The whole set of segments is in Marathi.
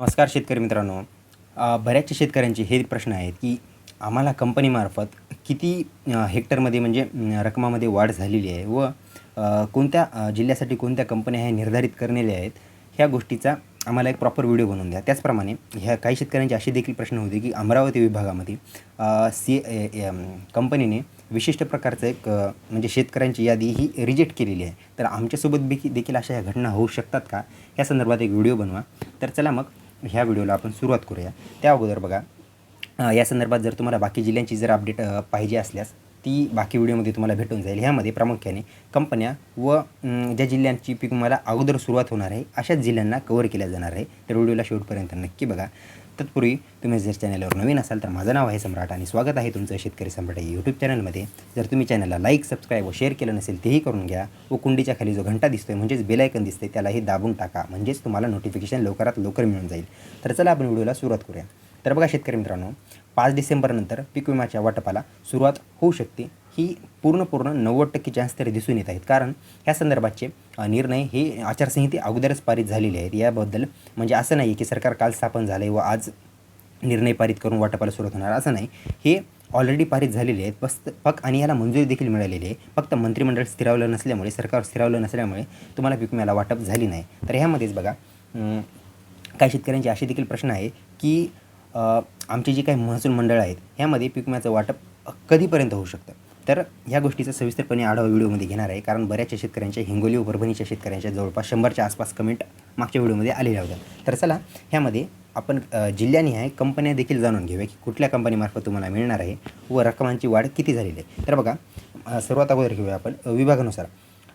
नमस्कार शेतकरी मित्रांनो. बऱ्याचशा शेतकऱ्यांचे हे प्रश्न आहेत की आम्हाला कंपनीमार्फत किती हेक्टरमध्ये म्हणजे रकमामध्ये वाढ झालेली आहे व कोणत्या जिल्ह्यासाठी कोणत्या कंपन्या ह्या निर्धारित करलेल्या आहेत ह्या गोष्टीचा आम्हाला एक प्रॉपर व्हिडिओ बनवून द्या. त्याचप्रमाणे ह्या काही शेतकऱ्यांचे असे देखील प्रश्न होते की अमरावती विभागामध्ये सी ए- ए- कंपनीने विशिष्ट प्रकारचं एक म्हणजे शेतकऱ्यांची यादी ही रिजेक्ट केलेली आहे. तर आमच्यासोबत देखील देखील अशा ह्या घटना होऊ शकतात का? या संदर्भात एक व्हिडिओ बनवा. तर चला मग ह्या व्हिडिओला आपण सुरुवात करूया. त्या अगोदर बघा या संदर्भात जर तुम्हाला बाकी जिल्ह्यांची जर अपडेट पाहिजे असल्यास ती बाकी व्हिडिओमध्ये तुम्हाला भेटून जाईल. ह्यामध्ये प्रामुख्याने कंपन्या व ज्या जिल्ह्यांची पीक मला अगोदर सुरुवात होणार आहे अशाच जिल्ह्यांना कवर केल्या जाणार आहे. तर व्हिडिओला शेवटपर्यंत नक्की बघा. तत्पूर्वी तुम्ही जर चॅनलवर नवीन असाल तर माझं नाव आहे सम्राट आणि स्वागत आहे तुमचं शेतकरी सम्राट या यूट्यूब चॅनलमध्ये जर तुम्ही चॅनलला लाईक सबस्क्राईब व शेअर केलं नसेल तेही करून घ्या. व कुंडीच्या खाली जो घंटा दिसतोय म्हणजेच बेलायकन दिसते त्यालाही दाबून टाका. म्हणजेच तुम्हाला नोटिफिकेशन लवकरात लवकर मिळून जाईल. तर चला आपण व्हिडिओला सुरुवात करूया. तर बघा शेतकरी मित्रांनो पाच डिसेंबरनंतर पीक विम्याच्या वाटपाला सुरुवात होऊ शकते. ही पूर्ण पूर्ण नव्वद टक्के चान्स तरी दिसून येत आहेत. कारण ह्या संदर्भातचे निर्णय हे आचारसंहिते अगोदरच पारित झालेले आहेत. याबद्दल म्हणजे असं नाही की सरकार काल स्थापन झालं आहे व आज निर्णय पारित करून वाटपाला सुरुवात होणार. असं नाही. हे ऑलरेडी पारित झालेले आहेत. बस फक्त आणि याला मंजुरी देखील मिळालेली आहे. फक्त मंत्रिमंडळ स्थिरावलं नसल्यामुळे सरकार स्थिरावलं नसल्यामुळे तुम्हाला पीक विम्याला वाटप झाली नाही. तर ह्यामध्येच बघा काही शेतकऱ्यांचे असे देखील प्रश्न आहे की आमचे जे काही महसूल मंडळं आहेत ह्यामध्ये पीक विम्याचं वाटप कधीपर्यंत होऊ शकतं? तर ह्या गोष्टीचा सविस्तरपणे आढावा व्हिडिओमध्ये घेणार आहे. कारण बऱ्याचशा शेतकऱ्यांच्या हिंगोली व परभणीच्या शेतकऱ्यांच्या जवळपास शंभरच्या आसपास कमेंट मागच्या व्हिडिओमध्ये आलेल्या होत्या. तर चला ह्यामध्ये आपण अ, जिल्ह्यानिहाय कंपन्या देखील जाणून घेऊया की कुठल्या कंपनीमार्फत तुम्हाला मिळणार आहे व रकमांची वाढ किती झालेली आहे. तर बघा सर्वात अगोदर घेऊया आपण. विभागानुसार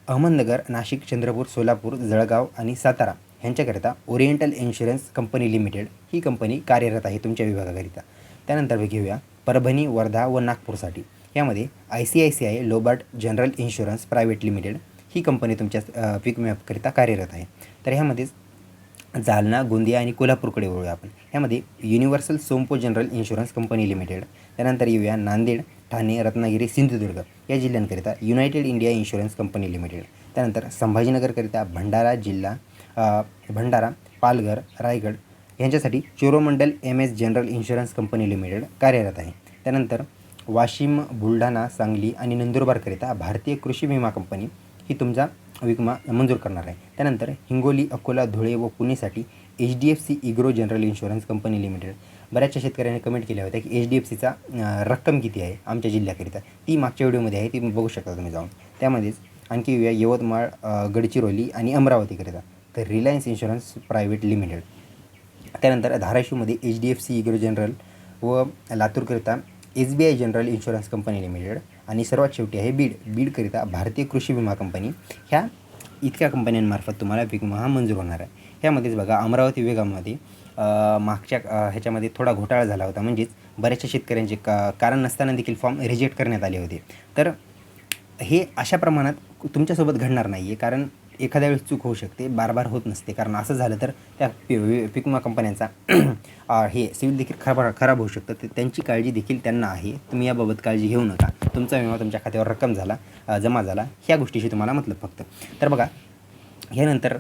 अहमदनगर नाशिक चंद्रपूर सोलापूर जळगाव आणि सातारा ह्यांच्याकरिता ओरिएंटल इन्शुरन्स कंपनी लिमिटेड ही कंपनी कार्यरत आहे तुमच्या विभागाकरिता. त्यानंतर we घेऊया परभणी वर्धा व नागपूरसाठी. यामध्ये I C I C I Lombard General Insurance Private Limited he company तुमच्या पीक विम्याकरिता कार्यरत आहे. तर ह्यामध्येच जालना गोंदिया आणि कोल्हापूरकडे वळूया आपण. ह्यामध्ये Universal Sompo General Insurance Company Limited त्यानंतर येऊया नांदेड ठाणे रत्नागिरी सिंधुदुर्ग या जिल्ह्यांकरिता United India Insurance Company Limited. त्यानंतर संभाजीनगरकरिता भंडारा जिल्हा भंडारा पालघर रायगड यांच्यासाठी Cholamandalam M S General Insurance Company Limited कार्यरत आहे. त्यानंतर वाशिम बुलढाणा सांगली आणि नंदुरबारकरिता भारतीय कृषी विमा कंपनी ही तुमचा विमा मंजूर करणार आहे. त्यानंतर हिंगोली अकोला धुळे व पुणेसाठी एच डी एफ सी इग्रो जनरल इन्शुरन्स कंपनी लिमिटेड बऱ्याचशा शेतकऱ्यांनी कमेंट केल्या होत्या की एच डी एफ सीचा रक्कम किती आहे आमच्या जिल्ह्याकरिता? ती मागच्या व्हिडिओमध्ये आहे ती बघू शकता तुम्ही जाऊन. त्यामध्येच आणखी येऊया यवतमाळ गडचिरोली आणि अमरावतीकरिता. तर रिलायन्स इन्शुरन्स प्रायव्हेट लिमिटेड. त्यानंतर धाराशिवमध्ये एच डी एफ सी इग्रो जनरल व लातूरकरिता S B I General Insurance Company Limited आणि सर्वात शेवटी आहे बीड. बीडकरिता भारतीय कृषी विमा कंपनी. ह्या इतक्या कंपन्यांमार्फत तुम्हाला पीक विमा हा मंजूर होणार आहे. ह्यामध्येच बघा अमरावती विभागामध्ये मागच्या ह्याच्यामध्ये थोडा घोटाळा झाला होता. म्हणजेच बऱ्याचशा शेतकऱ्यांचे का कारण नसताना देखील फॉर्म रिजेक्ट करण्यात आले होते. तर हे अशा प्रमाणात तुमच्यासोबत घडणार नाही आहे कारण एखाद्या वेळेस चूक होऊ शकते बार बार होत नसते. कारण असं झालं तर त्या पि पीक विमा कंपन्यांचा हे सिविल देखील खराब खराब होऊ शकतं. ते त्यांची काळजी देखील त्यांना आहे. तुम्ही याबाबत काळजी घेऊ नका. तुमचा विमा तुमच्या खात्यावर रक्कम झाला जमा झाला ह्या गोष्टीशी तुम्हाला मतलब फक्त. तर बघा ह्यानंतर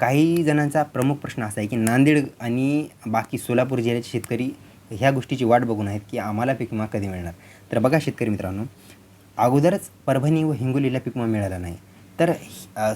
काही जणांचा प्रमुख प्रश्न असा आहे की नांदेड आणि बाकी सोलापूर जिल्ह्याचे शेतकरी ह्या गोष्टीची वाट बघून आहेत की आम्हाला पीक विमा कधी मिळणार? तर बघा शेतकरी मित्रांनो अगोदरच परभणी व हिंगोलीला पीक विमा मिळाला नाही. तर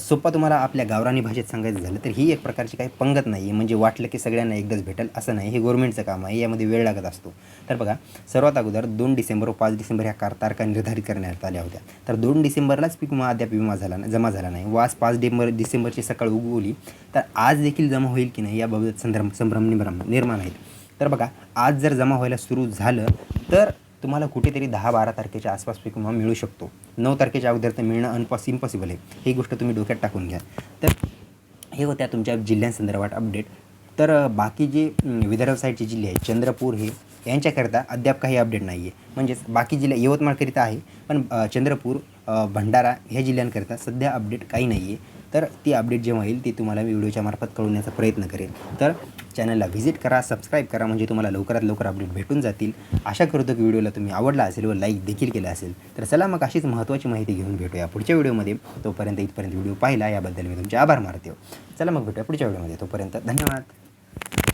सोपा तुम्हाला आपल्या गावरानी भाषेत सांगायचं झालं तर ही एक प्रकारची काही पंगत नाही आहे म्हणजे वाटलं की सगळ्यांना एकदाच भेटेल असं नाही. हे गव्हर्नमेंटचं काम आहे. यामध्ये वेळ लागत असतो. तर बघा सर्वात अगोदर दोन डिसेंबर व पाच डिसेंबर ह्या कार तारखा निर्धारित करण्यात आल्या होत्या. तर दोन डिसेंबरलाच पीक विमा अद्याप विमा झाला नाही जमा झाला नाही. व आज पाच डिसेंबर डिसेंबरची सकाळ उगवली. तर आज देखील जमा होईल की नाही याबाबत संभ्रम संभ्रम निर्माण निर्माण आहेत. तर बघा आज जर जमा व्हायला सुरू झालं तर तुम्हाला कुठेतरी दहा बारा तारखेच्या आसपास पीक विमा मिळू शकतो. नऊ तारखेच्या अगोदर तर मिळणं अनपॉस इम्पॉसिबल आहे. ही गोष्ट तुम्ही डोक्यात टाकून घ्या. तर हे होत्या तुमच्या जिल्ह्यांसंदर्भात अपडेट तर बाकी जे विदर्भ साईडचे जिल्हे आहेत चंद्रपूर हे यांच्याकरिता अद्याप काही अपडेट नाही आहे म्हणजेच बाकी जिल्हे यवतमाळकरिता आहे पण चंद्रपूर भंडारा ह्या जिल्ह्यांकरिता सध्या अपडेट काही नाही आहे तर ती अपडेट जेव्हा येईल ती तुम्हाला मी व्हिडिओच्या मार्फत कळवण्याचा प्रयत्न करेन. तर चॅनलला व्हिजिट करा सबस्क्राईब करा म्हणजे तुम्हाला लवकरात लवकर अपडेट भेटून जातील. आशा करतो की व्हिडिओला तुम्ही आवडला असेल व लाईक देखील केला असेल. तर चला मग अशीच महत्त्वाची माहिती घेऊन भेटूया पुढच्या व्हिडिओमध्ये. तोपर्यंत इथपर्यंत व्हिडिओ पाहिला याबद्दल मी तुमचे आभार मानते. चला मग भेटूया पुढच्या व्हिडिओमध्ये. तोपर्यंत धन्यवाद.